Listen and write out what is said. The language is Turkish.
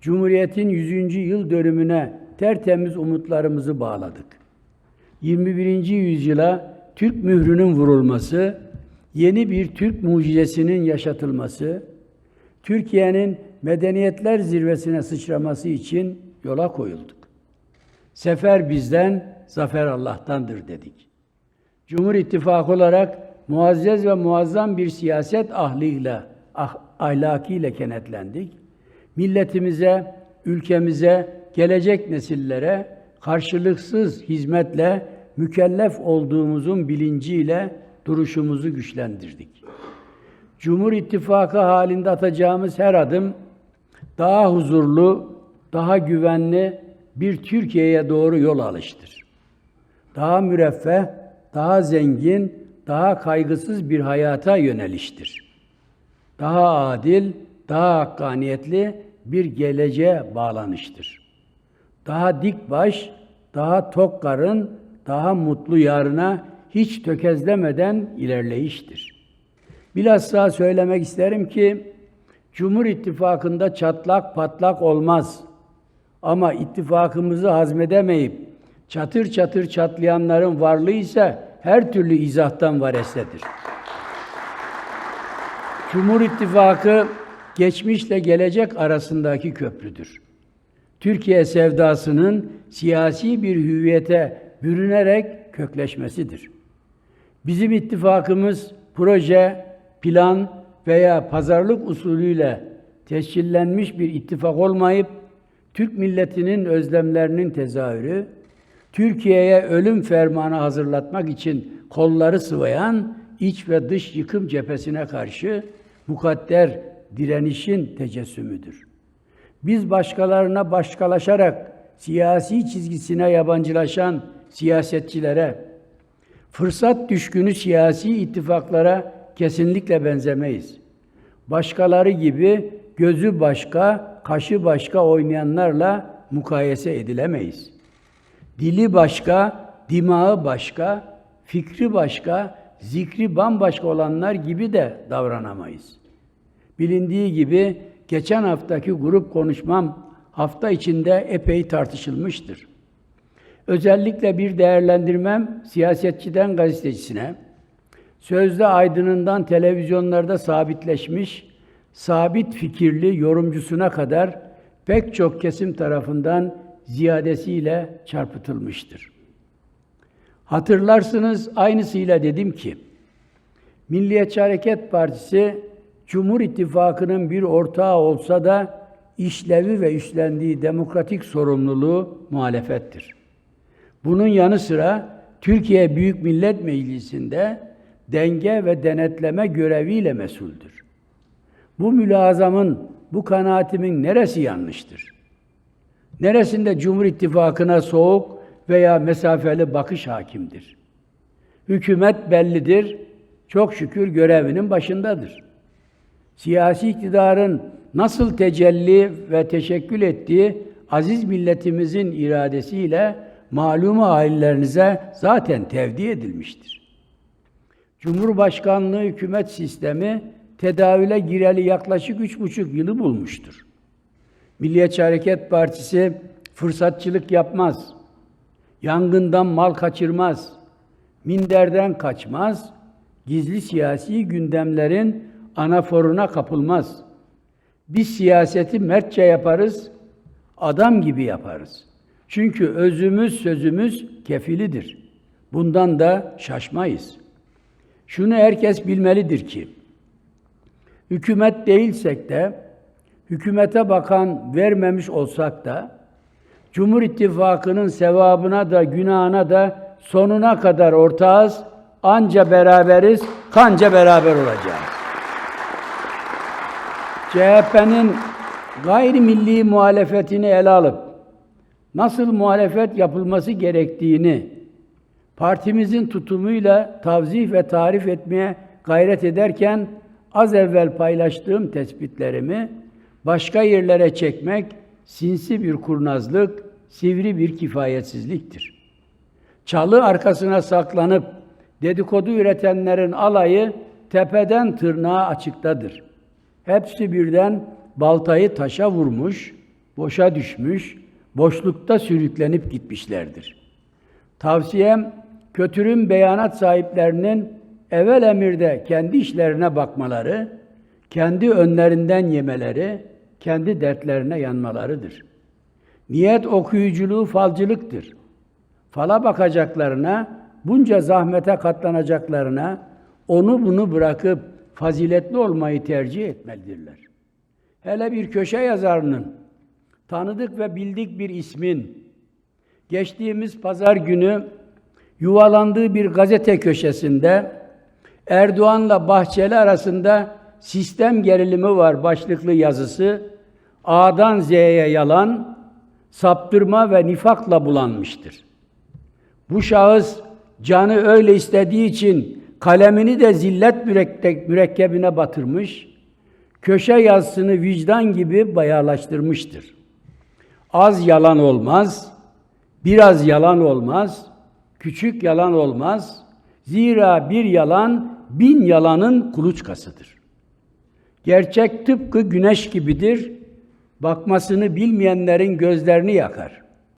Cumhuriyet'in 100. yıl dönümüne tertemiz umutlarımızı bağladık. 21. yüzyıla Türk mührünün vurulması, yeni bir Türk mucizesinin yaşatılması, Türkiye'nin medeniyetler zirvesine sıçraması için yola koyulduk. Sefer bizden, zafer Allah'tandır dedik. Cumhur İttifakı olarak muazzez ve muazzam bir siyaset ahlıyla, ah, ahlakıyla kenetlendik. Milletimize, ülkemize, gelecek nesillere karşılıksız hizmetle mükellef olduğumuzun bilinciyle duruşumuzu güçlendirdik. Cumhur İttifakı halinde atacağımız her adım daha huzurlu, daha güvenli bir Türkiye'ye doğru yol alıştır. Daha müreffeh, daha zengin, daha kaygısız bir hayata yöneliştir. Daha adil, daha hakkaniyetli bir geleceğe bağlanıştır. Daha dik baş, daha tok karın, daha mutlu yarına hiç tökezlemeden ilerleyiştir. Bilhassa söylemek isterim ki Cumhur İttifakı'nda çatlak patlak olmaz. Ama ittifakımızı hazmedemeyip çatır çatır çatlayanların varlığı ise her türlü izahtan varesedir. Cumhur İttifakı geçmişle gelecek arasındaki köprüdür. Türkiye sevdasının siyasi bir hüviyete bürünerek kökleşmesidir. Bizim ittifakımız proje, plan veya pazarlık usulüyle tescillenmiş bir ittifak olmayıp Türk milletinin özlemlerinin tezahürü, Türkiye'ye ölüm fermanı hazırlatmak için kolları sıvayan iç ve dış yıkım cephesine karşı mukadder direnişin tecessümüdür. Biz başkalarına başkalaşarak siyasi çizgisine yabancılaşan siyasetçilere, fırsat düşkünü siyasi ittifaklara kesinlikle benzemeyiz. Başkaları gibi gözü başka, kaşı başka oynayanlarla mukayese edilemeyiz. Dili başka, dimağı başka, fikri başka, zikri bambaşka olanlar gibi de davranamayız. Bilindiği gibi geçen haftaki grup konuşmam hafta içinde epey tartışılmıştır. Özellikle bir değerlendirmem siyasetçiden gazetecisine, sözde aydınından televizyonlarda sabitleşmiş, sabit fikirli yorumcusuna kadar pek çok kesim tarafından ziyadesiyle çarpıtılmıştır. Hatırlarsınız aynısıyla dedim ki, Milliyetçi Hareket Partisi Cumhur İttifakı'nın bir ortağı olsa da işlevi ve üstlendiği demokratik sorumluluğu muhalefettir. Bunun yanı sıra Türkiye Büyük Millet Meclisi'nde denge ve denetleme göreviyle mesuldür. Bu mülazamın, bu kanaatimin neresi yanlıştır? Neresinde Cumhur İttifakı'na soğuk veya mesafeli bakış hakimdir? Hükümet bellidir, çok şükür görevinin başındadır. Siyasi iktidarın nasıl tecelli ve teşekkül ettiği aziz milletimizin iradesiyle malumu ailelerinize zaten tevdi edilmiştir. Cumhurbaşkanlığı hükümet sistemi tedavüle gireli yaklaşık üç buçuk yılı bulmuştur. Milliyetçi Hareket Partisi fırsatçılık yapmaz, yangından mal kaçırmaz, minderden kaçmaz, gizli siyasi gündemlerin anaforuna kapılmaz. Biz siyaseti mertçe yaparız, adam gibi yaparız. Çünkü özümüz sözümüz kefilidir. Bundan da şaşmayız. Şunu herkes bilmelidir ki, hükümet değilsek de, hükümete bakan vermemiş olsak da, Cumhur İttifakı'nın sevabına da günahına da sonuna kadar ortağız, anca beraberiz, kanca beraber olacağız. CHP'nin gayrimilli muhalefetini ele alıp nasıl muhalefet yapılması gerektiğini partimizin tutumuyla tavzih ve tarif etmeye gayret ederken az evvel paylaştığım tespitlerimi başka yerlere çekmek sinsi bir kurnazlık, sivri bir kifayetsizliktir. Çalı arkasına saklanıp dedikodu üretenlerin alayı tepeden tırnağa açıktadır. Hepsi birden baltayı taşa vurmuş boşa düşmüş, boşlukta sürüklenip gitmişlerdir. Tavsiyem, kötürüm beyanat sahiplerinin evvel emirde kendi işlerine bakmaları, kendi önlerinden yemeleri, kendi dertlerine yanmalarıdır. Niyet okuyuculuğu falcılıktır. Fala bakacaklarına, bunca zahmete katlanacaklarına, onu bunu bırakıp faziletli olmayı tercih etmelidirler. Hele bir köşe yazarının, tanıdık ve bildik bir ismin, geçtiğimiz pazar günü yuvalandığı bir gazete köşesinde Erdoğan'la Bahçeli arasında sistem gerilimi var başlıklı yazısı A'dan Z'ye yalan, saptırma ve nifakla bulanmıştır. Bu şahıs canı öyle istediği için kalemini de zillet mürekkebine batırmış, köşe yazısını vicdan gibi bayağılaştırmıştır. Az yalan olmaz, biraz yalan olmaz, küçük yalan olmaz. Zira bir yalan bin yalanın kuluçkasıdır. Gerçek tıpkı güneş gibidir. Bakmasını bilmeyenlerin gözlerini yakar.